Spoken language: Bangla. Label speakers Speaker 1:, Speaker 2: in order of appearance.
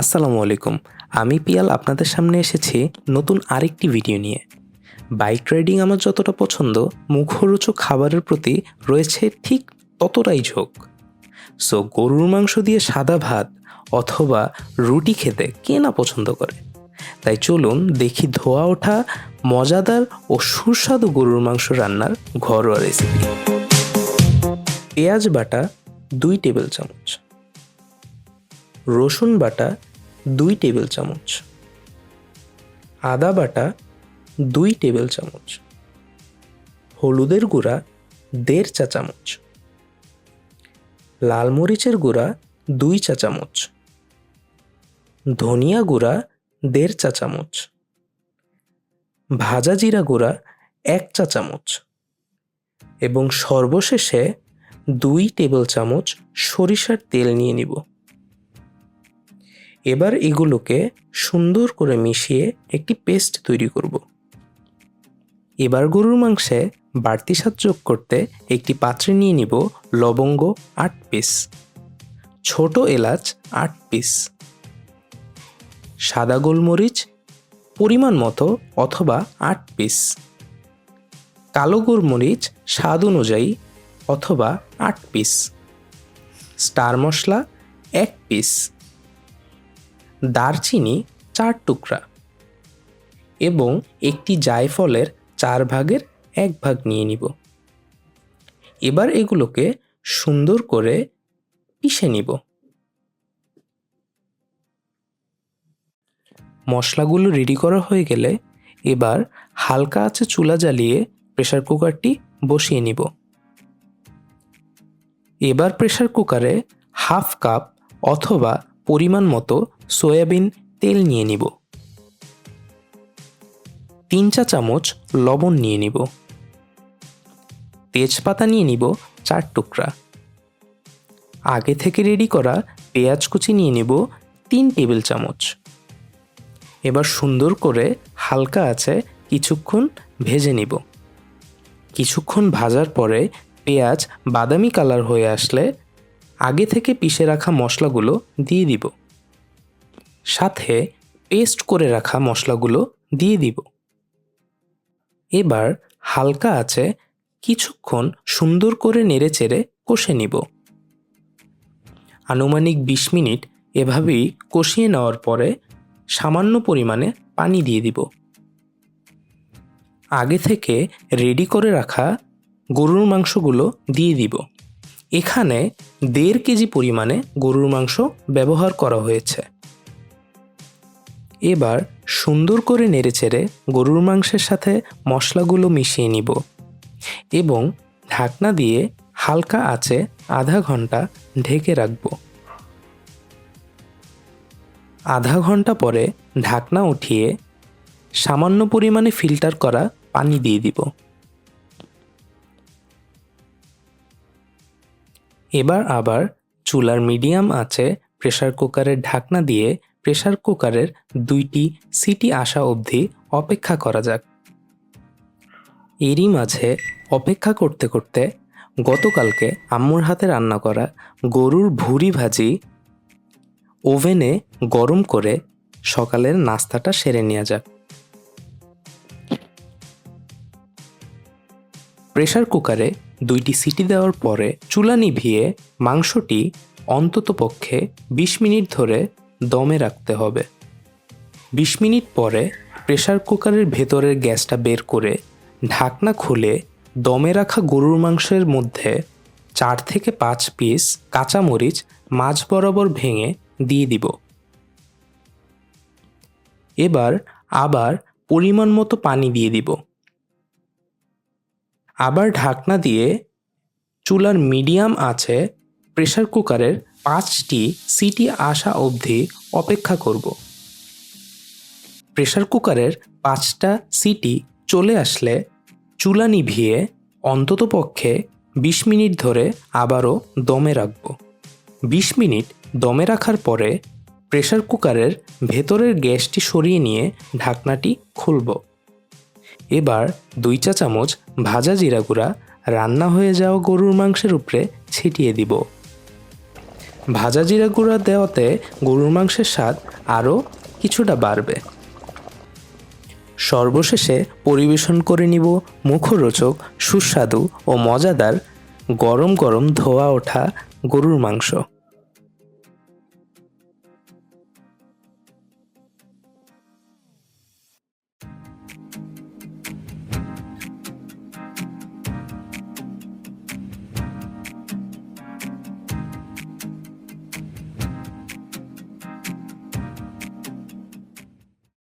Speaker 1: আসসালামু আলাইকুম। আমি পিয়াল, আপনাদের সামনে এসেছি নতুন আরেকটি ভিডিও নিয়ে। বাইক রাইডিং আমার যতটা পছন্দ, মুখরোচক খাবারের প্রতি রয়েছে ঠিক ততটাই ঝোঁক। সো গরুর মাংস দিয়ে সাদা ভাত অথবা রুটি খেতে কে না পছন্দ করে? তাই চলুন দেখি ধোয়া ওঠা, মজাদার ও সুস্বাদু গরুর মাংস রান্নার ঘরোয়া রেসিপি পেঁয়াজ বাটা, দুই টেবিল চামচ। রসুন বাটা দুই টেবিল চামচ। আদা বাটা দুই টেবিল চামচ। হলুদের গুঁড়া দেড় চা চামচ। লাল মরিচের গুঁড়া দুই চা চামচ। ধনিয়া গুঁড়া দেড় চা চামচ। ভাজা জিরা গুঁড়া এক চা চামচ। এবং সর্বশেষে দুই টেবিল চামচ সরিষার তেল নিয়ে নিব। এবার এগুলোকে সুন্দর করে মিশিয়ে একটি পেস্ট তৈরি করব। এবার গরুর মাংসে বাড়তি স্বাদ যোগ করতে একটি পাত্রে নিয়ে নিব লবঙ্গ আট পিস, ছোট এলাচ আট পিস, সাদা গোলমরিচ পরিমাণ মতো অথবা আট পিস, কালো গোলমরিচ স্বাদ অনুযায়ী অথবা আট পিস, স্টার মশলা এক পিস। দারচিনি চার টুকরা এবং একটি জায়ফলের চার ভাগের এক ভাগ নিয়ে নিব। এবার এগুলোকে সুন্দর করে পিষে নিব। মশলাগুলো রেডি করা হয়ে গেলে এবার হালকা আছে চুলা জ্বালিয়ে প্রেশার কুকারটি বসিয়ে নিব। এবার প্রেশার কুকারে হাফ কাপ অথবা পরিমাণ মতো সয়াবিন তেল নিয়ে নিব। তিন চা চামচ লবণ নিয়ে নিব। তেজপাতা নিয়ে নিব চার টুকরা। আগে থেকে রেডি করা পেঁয়াজ কুচি নিয়ে নেব তিন টেবিল চামচ। এবার সুন্দর করে হালকা আছে কিছুক্ষণ ভেজে নিব। কিছুক্ষণ ভাজার পরে পেঁয়াজ বাদামি কালার হয়ে আসলে আগে থেকে পিষে রাখা মশলাগুলো দিয়ে দিব। সাথে পেস্ট করে রাখা মশলাগুলো দিয়ে দিব। এবার হালকা আছে কিছুক্ষণ সুন্দর করে নেড়ে চেড়ে কষে নিব। আনুমানিক বিশ মিনিট এভাবেই কষিয়ে নেওয়ার পরে সামান্য পরিমাণে পানি দিয়ে দিব। আগে থেকে রেডি করে রাখা গরুর মাংসগুলো দিয়ে দিব। এখানে দেড় কেজি পরিমাণে গরুর মাংস ব্যবহার করা হয়েছে। এবার সুন্দর করে নেড়েচেড়ে গরুর মাংসের সাথে মশলাগুলো মিশিয়ে নিব এবং ঢাকনা দিয়ে হালকা আছে আধা ঘণ্টা ঢেকে রাখব। আধা ঘণ্টা পরে ঢাকনা উঠিয়ে সামান্য পরিমাণে ফিল্টার করা পানি দিয়ে দিব। এবার আবার চুলার মিডিয়াম আছে প্রেসার কুকারের ঢাকনা দিয়ে প্রেসার কুকারের দুইটি সিটি আসা অবধি অপেক্ষা করা যাক। এরই মাঝে অপেক্ষা করতে করতে গতকালকে আম্মুর হাতে রান্না করা গরুর ভুড়ি ভাজি ওভেনে গরম করে সকালের নাস্তাটা সেরে নেওয়া যাক। প্রেসার কুকারে দুইটি সিটি দেওয়ার পরে চুলা নিভিয়ে মাংসটি অন্তত পক্ষে বিশ মিনিট ধরে দমে রাখতে হবে। বিশ মিনিট পরে প্রেসার কুকারের ভেতরের গ্যাসটা বের করে ঢাকনা খুলে দমে রাখা গরুর মাংসের মধ্যে চার থেকে পাঁচ পিস কাঁচামরিচ মাছ বরাবর ভেঙে দিয়ে দিব। এবার আবার পরিমাণ মতো পানি দিয়ে দিব। আবার ঢাকনা দিয়ে চুলার মিডিয়াম আছে প্রেশার কুকারের পাঁচটি সিটি আসা অবধি অপেক্ষা করব। প্রেশার কুকারের পাঁচটা সিটি চলে আসলে চুলা নিভিয়ে অন্তত পক্ষে বিশ মিনিট ধরে আবারও দমে রাখব। বিশ মিনিট দমে রাখার পরে প্রেশার কুকারের ভেতরের গ্যাসটি সরিয়ে নিয়ে ঢাকনাটি খুলব। এবার দুই চা চামচ ভাজা জিরা গুঁড়া রান্না হয়ে যাওয়া গরুর মাংসের উপরে ছিটিয়ে দিব। ভাজা জিরা গুঁড়া দেওয়াতে গরুর মাংসের স্বাদ আরও কিছুটা বাড়বে। সর্বশেষে পরিবেশন করে নিব মুখরোচক, সুস্বাদু ও মজাদার গরম গরম ধোয়া ওঠা গরুর মাংস।